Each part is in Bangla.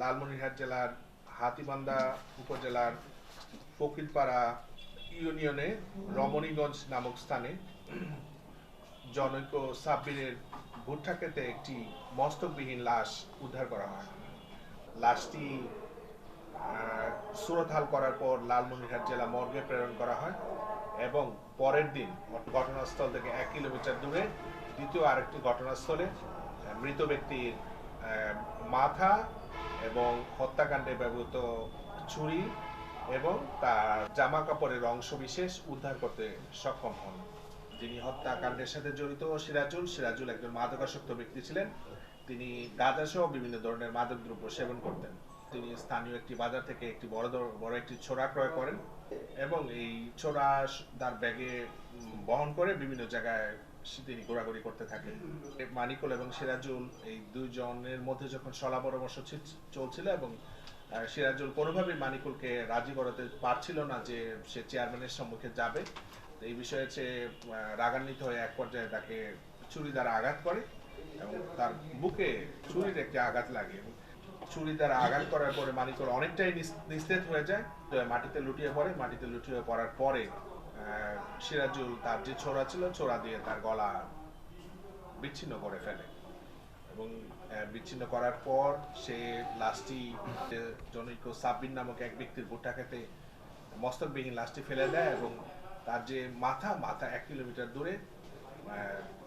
লালমনিরহাট জেলার, হাতিবান্ধা উপজেলার, ফকিরপাড়া ইউনিয়নে রমণীগঞ্জ নামক স্থানে জনৈক সাব্বিরের ভুট্টা খেতে একটি মস্তকবিহীন লাশ উদ্ধার করা হয়। লাশটি সুরতহাল করার পর লালমনিরহাট জেলা মর্গে প্রেরণ করা হয় এবং পরের দিন ঘটনাস্থল থেকে এক কিলোমিটার দূরে দ্বিতীয় আরেকটি ঘটনাস্থলে মৃত ব্যক্তির মাথা এবং হত্যাকাণ্ডে ব্যবহৃত ছুরি এবং তার জামা কাপড়ের অংশ বিশেষ উদ্ধার করতে সক্ষম হন। যিনি হত্যাকাণ্ডের সাথে জড়িত সিরাজুল সিরাজুল একজন মাদকাসক্ত ব্যক্তি ছিলেন। তিনি গাঁজা সহ বিভিন্ন ধরনের মাদক দ্রব্য সেবন করতেন। তিনি স্থানীয় একটি বাজার থেকে একটি বড় বড় একটি ছোড়া ক্রয় করেন এবং এই ছোড়া তার ব্যাগে বহন করে বিভিন্ন জায়গায় তিনি ঘোরাঘুরি করতে থাকেন মানিকুল এবং সিরাজুল এই দুইজনের মধ্যে যখন সলা পরামর্শ চলছিল এবং সিরাজুল কোনোভাবেই মানিকুলকে রাজি করাতে পারছিল না যে সে চেয়ারম্যানের সম্মুখে যাবে। এই বিষয়ে সে রাগান্বিত হয়ে এক পর্যায়ে তাকে ছুরি দ্বারা আঘাত করে এবং তার বুকে ছুরির একটি আঘাত লাগে। ছুরি দ্বারা আঘাত করার পরে মানিকুল অনেকটাই নিস- নিস্তেজ হয়ে যায়। মাটিতে লুটিয়ে পড়ে। মাটিতে লুটিয়ে পড়ার পরে সিরাজুল তার যে ছোড়া ছিল, ছোড়া দিয়ে তার গলা বিচ্ছিন্ন করে ফেলে। এবং বিচ্ছিন্ন করার পর সে লাশটি জনৈক সাব্বির নামক এক ব্যক্তির ভুট্টা খেতে মস্তকবিহীন লাশটি ফেলে দেয় এবং তার যে মাথা মাথা এক কিলোমিটার দূরে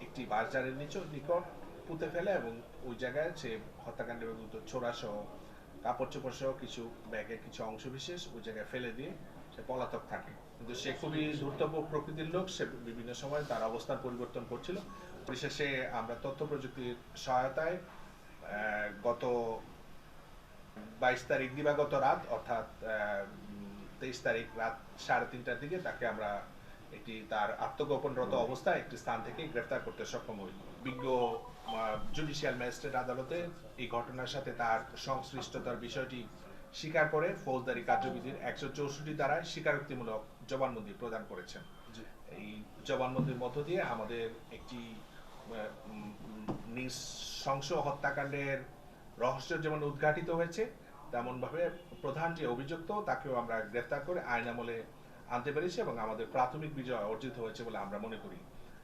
একটি বাজারের নিচ, নিকট পুঁতে ফেলে এবং ওই জায়গায় সে হত্যাকাণ্ডে ব্যবহৃত ছোড়া সহ, কাপড় চোপড় সহ কিছু ব্যাগের কিছু অংশ বিশেষ ওই জায়গায় ফেলে দিয়ে সে পলাতক থাকে। কিন্তু সে খুবই ধূর্তব্য প্রকৃতির লোক সে বিভিন্ন সময় তার অবস্থান পরিবর্তন করছিল। পরিশেষে আমরা তথ্য প্রযুক্তির সহায়তায় গত বাইশ তারিখ দিবাগত রাত অর্থাৎ তেইশ তারিখ রাত সাড়ে তিনটার দিকে তাকে আমরা একটি তার আত্মগোপনরত অবস্থায় একটি স্থান থেকে গ্রেফতার করতে সক্ষম হই। বিজ্ঞ জুডিশিয়াল ম্যাজিস্ট্রেট আদালতে এই ঘটনার সাথে তার সংশ্লিষ্টতার বিষয়টি স্বীকার করে ফৌজদারি কার্যবিধির একশো চৌষট্টি দ্বারায় স্বীকারোক্তিমূলক জবানবন্দি প্রদান করেছেন। এই জবানবন্দির মধ্য দিয়ে আমাদের একটি নৃশংস হত্যাকাণ্ডের রহস্য যেমন উদ্ঘাটিত হয়েছে তেমন ভাবে প্রধান যে অভিযুক্ত তাকেও আমরা গ্রেফতার করে আইন আমলে আনতে পেরেছি এবং আমাদের প্রাথমিক বিজয় অর্জিত হয়েছে বলে আমরা মনে করি।